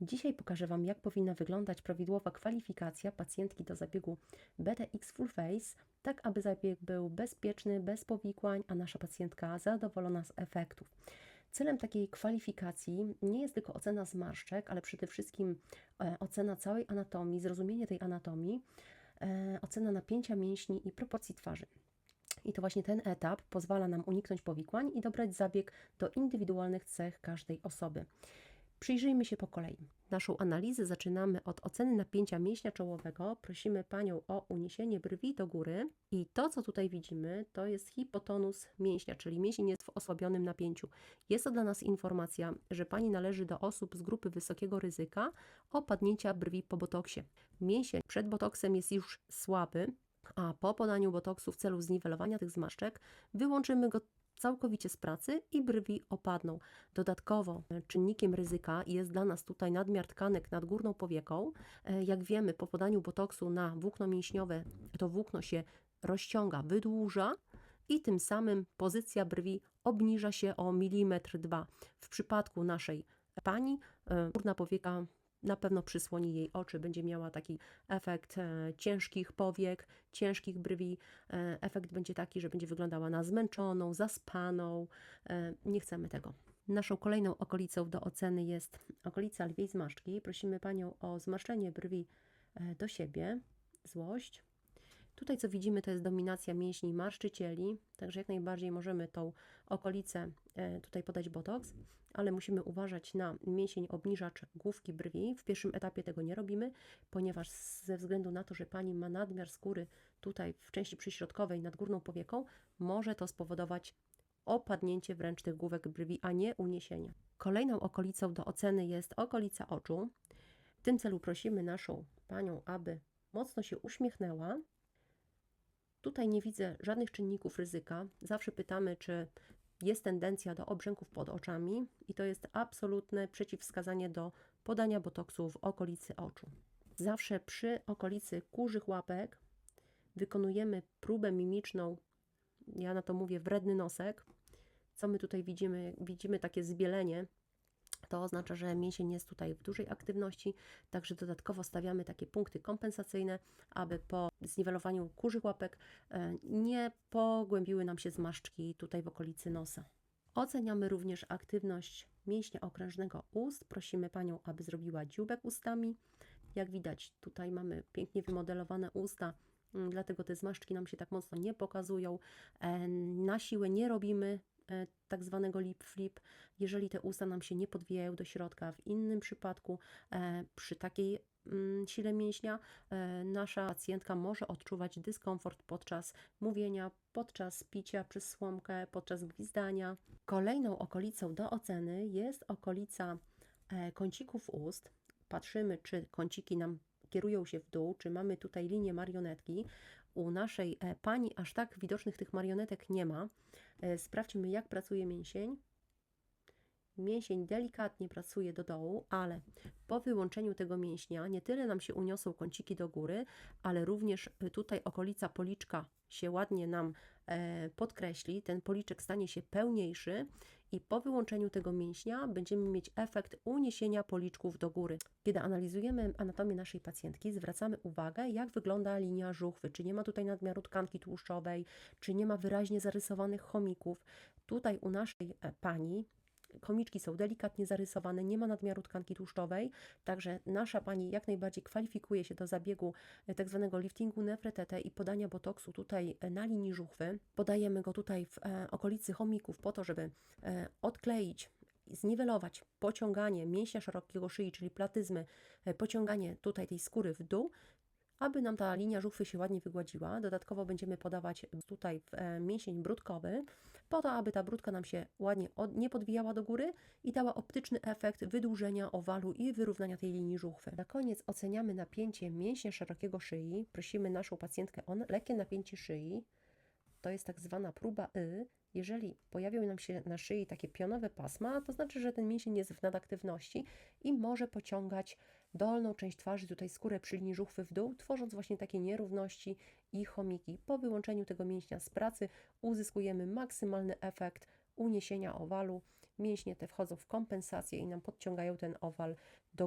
Dzisiaj pokażę Wam, jak powinna wyglądać prawidłowa kwalifikacja pacjentki do zabiegu BTX Full Face, tak aby zabieg był bezpieczny, bez powikłań, a nasza pacjentka zadowolona z efektów. Celem takiej kwalifikacji nie jest tylko ocena zmarszczek, ale przede wszystkim e, ocena całej anatomii, zrozumienie tej anatomii, e, ocena napięcia mięśni i proporcji twarzy. I to właśnie ten etap pozwala nam uniknąć powikłań i dobrać zabieg do indywidualnych cech każdej osoby. Przyjrzyjmy się po kolei. Naszą analizę zaczynamy od oceny napięcia mięśnia czołowego. Prosimy Panią o uniesienie brwi do góry i to, co tutaj widzimy, to jest hipotonus mięśnia, czyli mięsień jest w osłabionym napięciu. Jest to dla nas informacja, że Pani należy do osób z grupy wysokiego ryzyka opadnięcia brwi po botoksie. Mięsień przed botoksem jest już słaby, a po podaniu botoksu w celu zniwelowania tych zmarszczek wyłączymy go całkowicie z pracy i brwi opadną. Dodatkowo czynnikiem ryzyka jest dla nas tutaj nadmiar tkanek nad górną powieką. E, jak wiemy, po podaniu botoksu na włókno mięśniowe to włókno się rozciąga, wydłuża i tym samym pozycja brwi obniża się o milimetr dwa. W przypadku naszej pani e, górna powieka na pewno przysłoni jej oczy, będzie miała taki efekt e, ciężkich powiek, ciężkich brwi. E, efekt będzie taki, że będzie wyglądała na zmęczoną, zaspaną. E, nie chcemy tego. Naszą kolejną okolicą do oceny jest okolica lwiej zmarszczki. Prosimy Panią o zmarszczenie brwi do siebie, złość. Tutaj co widzimy to jest dominacja mięśni marszczycieli, także jak najbardziej możemy tą okolicę e, tutaj podać botoks, ale musimy uważać na mięsień obniżacz główki brwi. W pierwszym etapie tego nie robimy, ponieważ ze względu na to, że Pani ma nadmiar skóry tutaj w części przyśrodkowej nad górną powieką, może to spowodować opadnięcie wręcz tych główek brwi, a nie uniesienie. Kolejną okolicą do oceny jest okolica oczu. W tym celu prosimy naszą Panią, aby mocno się uśmiechnęła, Tutaj nie widzę żadnych czynników ryzyka. Zawsze pytamy, czy jest tendencja do obrzęków pod oczami i to jest absolutne przeciwwskazanie do podania botoksu w okolicy oczu. Zawsze przy okolicy kurzych łapek wykonujemy próbę mimiczną, ja na to mówię wredny nosek. Co my tutaj widzimy? Widzimy takie zbielenie to oznacza, że mięsień jest tutaj w dużej aktywności, także dodatkowo stawiamy takie punkty kompensacyjne, aby po zniwelowaniu kurzych łapek e, nie pogłębiły nam się zmarszczki tutaj w okolicy nosa. Oceniamy również aktywność mięśnia okrężnego ust. Prosimy Panią, aby zrobiła dzióbek ustami. Jak widać, tutaj mamy pięknie wymodelowane usta, mm, dlatego te zmarszczki nam się tak mocno nie pokazują. E, na siłę nie robimy tak zwanego lip flip, jeżeli te usta nam się nie podwijają do środka. W innym przypadku, e, przy takiej mm, sile mięśnia, e, nasza pacjentka może odczuwać dyskomfort podczas mówienia, podczas picia przez słomkę, podczas gwizdania. Kolejną okolicą do oceny jest okolica kącików ust. Patrzymy, czy kąciki nam kierują się w dół, czy mamy tutaj linię marionetki. U naszej e, pani aż tak widocznych tych marionetek nie ma. E, sprawdźmy, jak pracuje mięsień. Mięsień delikatnie pracuje do dołu, ale po wyłączeniu tego mięśnia nie tyle nam się uniosą kąciki do góry, ale również e, tutaj okolica policzka się ładnie nam podkreśli, ten policzek stanie się pełniejszy i po wyłączeniu tego mięśnia będziemy mieć efekt uniesienia policzków do góry. Kiedy analizujemy anatomię naszej pacjentki, zwracamy uwagę, jak wygląda linia żuchwy, czy nie ma tutaj nadmiaru tkanki tłuszczowej, czy nie ma wyraźnie zarysowanych chomików. Tutaj u naszej e, pani komiczki są delikatnie zarysowane, nie ma nadmiaru tkanki tłuszczowej, także nasza pani jak najbardziej kwalifikuje się do zabiegu e, tak zwanego liftingu nefretete i podania botoksu tutaj e, na linii żuchwy. Podajemy go tutaj w e, okolicy chomików po to, żeby odkleić zniwelować pociąganie mięśnia szerokiego szyi, czyli platyzmy, pociąganie tutaj tej skóry w dół, aby nam ta linia żuchwy się ładnie wygładziła. Dodatkowo będziemy podawać tutaj w mięsień brudkowy, po to, aby ta brudka nam się ładnie od, nie podwijała do góry i dała optyczny efekt wydłużenia owalu i wyrównania tej linii żuchwy. Na koniec oceniamy napięcie mięśnia szerokiego szyi. Prosimy naszą pacjentkę o lekkie napięcie szyi. To jest tak zwana próba Y. Jeżeli pojawią nam się na szyi takie pionowe pasma, to znaczy, że ten mięsień jest w nadaktywności i może pociągać dolną część twarzy, tutaj skórę przy linii żuchwy w dół, tworząc właśnie takie nierówności i chomiki. Po wyłączeniu tego mięśnia z pracy uzyskujemy maksymalny efekt uniesienia owalu. Mięśnie te wchodzą w kompensację i nam podciągają ten owal